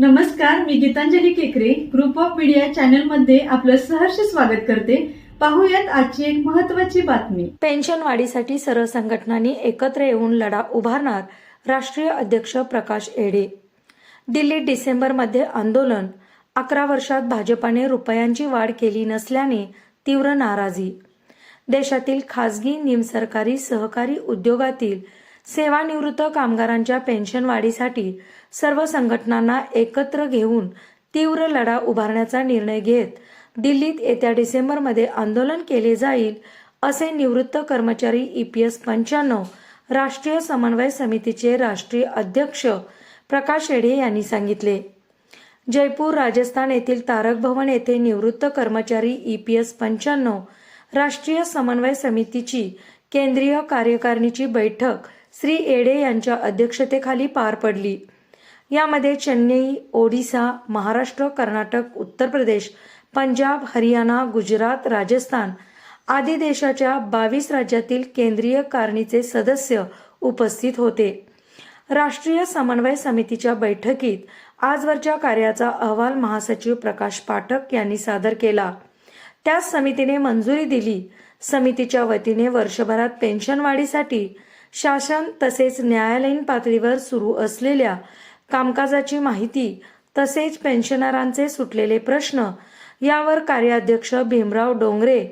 नमस्कार मी गीतांजली केकरे. Group of media चॅनलमध्ये आपलं सहर्ष स्वागत करते. पाहूयात आजची एक महत्वाची बातमी. पेन्शन वाढीसाठी सर्व संघटनांनी एकत्र येऊन लढा उभारणार राष्ट्रीय अध्यक्ष प्रकाश एडे दिल्लीत डिसेंबरमध्ये आंदोलन. अकरा वर्षात भाजपाने रुपयांची वाढ केली नसल्याने तीव्र नाराजी. देशातील खासगी निमसरकारी सहकारी उद्योगातील सेवानिवृत्त कामगारांच्या पेन्शन वाढीसाठी सर्व संघटनांना एकत्र घेऊन तीव्र लढा उभारण्याचा निर्णय घेत दिल्लीत येत्या डिसेंबरमध्ये आंदोलन केले जाईल असे निवृत्त कर्मचारी ई पी एस पंच्याण्णव राष्ट्रीय समन्वय समितीचे राष्ट्रीय अध्यक्ष प्रकाश येडे यांनी सांगितले. जयपूर राजस्थान येथील तारक भवन येथे निवृत्त कर्मचारी ई पी एस पंच्याण्णव राष्ट्रीय समन्वय समितीची केंद्रीय कार्यकारिणीची बैठक श्री एडे यांच्या अध्यक्षतेखाली पार पडली. यामध्ये चेन्नई ओडिसा महाराष्ट्र कर्नाटक उत्तर प्रदेश पंजाब हरियाणा गुजरात राजस्थान आदी देशाच्या बावीस राज्यातील केंद्रीय कारणीचे सदस्य उपस्थित होते. राष्ट्रीय समन्वय समितीच्या बैठकीत आजवरच्या कार्याचा अहवाल महासचिव प्रकाश पाठक यांनी सादर केला. त्याच समितीने मंजुरी दिली. समितीच्या वतीने वर्षभरात पेन्शन वाढीसाठी शासन तसेच न्यायालयीन पातळीवर सुरू असलेल्या कामकाजाची माहिती तसेच पेन्शनरांचे सुटलेले प्रश्न यावर कार्याध्यक्ष भीमराव डोंगरे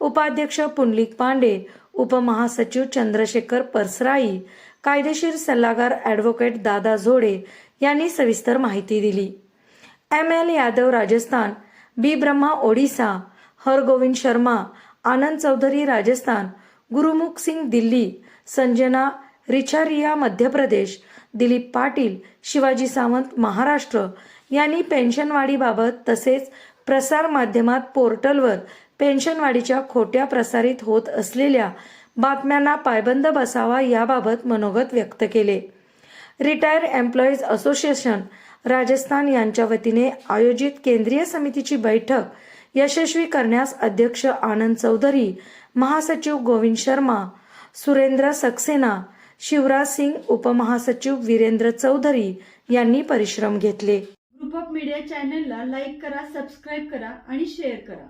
उपाध्यक्ष पुंडलिक पांडे उपमहासचिव चंद्रशेखर परसराई कायदेशीर सल्लागार ॲडव्होकेट दादा झोडे यांनी सविस्तर माहिती दिली. M L Yadav Rajasthan B Brahma Odisha Hargovind Sharma Anand Chaudhary Rajasthan Gurmukh Singh Delhi Sanjana रिचारिया Madhya Pradesh Dilip Patil Shivaji Sawant Maharashtra यांनी पेन्शनवाढीबाबत तसेच प्रसार माध्यमात पोर्टलवर पेन्शनवाढीच्या खोट्या प्रसारित होत असलेल्या बातम्यांना पायबंद बसावा याबाबत मनोगत व्यक्त केले. रिटायर एम्प्लॉईज असोसिएशन राजस्थान यांच्या वतीने आयोजित केंद्रीय समितीची बैठक यशस्वी करण्यास अध्यक्ष आनंद चौधरी महासचिव गोविंद शर्मा सुरेंद्र सक्सेना शिवराज सिंग उपमहासचिव वीरेंद्र चौधरी यांनी परिश्रम घेतले. ग्रुप ऑफ मीडिया चॅनलला लाईक करा सबस्क्राईब करा आणि शेअर करा.